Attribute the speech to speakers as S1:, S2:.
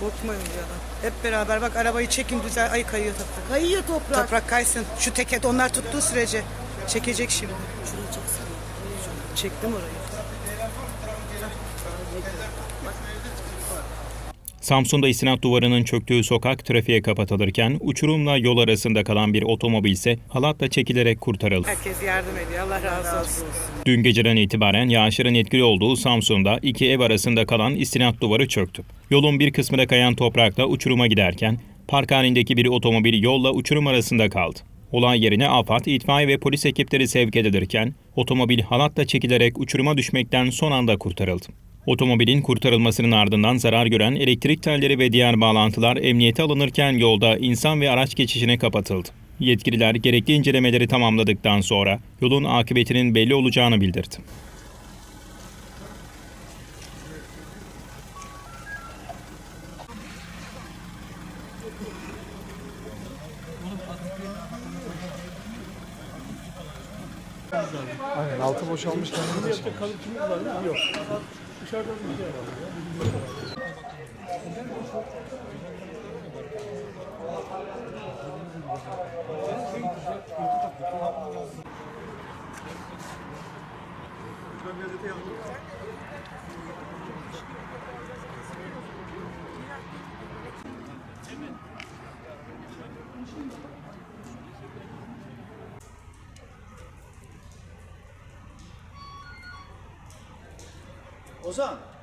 S1: Korkmayın diyorlar. Hep beraber bak arabayı çekin güzel. Ay kayıyor toprak.
S2: Kayıyor toprak.
S1: Toprak kaysın. Şu teket onlar tuttuğu sürece çekecek şimdi. Çektim orayı.
S3: Samsun'da istinat duvarının çöktüğü sokak trafiğe kapatılırken uçurumla yol arasında kalan bir otomobil ise halatla çekilerek kurtarıldı.
S1: Herkes yardım ediyor. Allah razı olsun.
S3: Dün geceden itibaren yağışların etkili olduğu Samsun'da iki ev arasında kalan istinat duvarı çöktü. Yolun bir kısmına kayan toprakla uçuruma giderken park halindeki bir otomobil yolla uçurum arasında kaldı. Olay yerine AFAD, itfaiye ve polis ekipleri sevk edilirken otomobil halatla çekilerek uçuruma düşmekten son anda kurtarıldı. Otomobilin kurtarılmasının ardından zarar gören elektrik telleri ve diğer bağlantılar emniyete alınırken yolda insan ve araç geçişine kapatıldı. Yetkililer gerekli incelemeleri tamamladıktan sonra yolun akıbetinin belli olacağını bildirdi.
S4: Aynen altı boşalmış kendini Dışarıda
S5: bir şey var. Ben gazete yazdım. Thank you. おさん。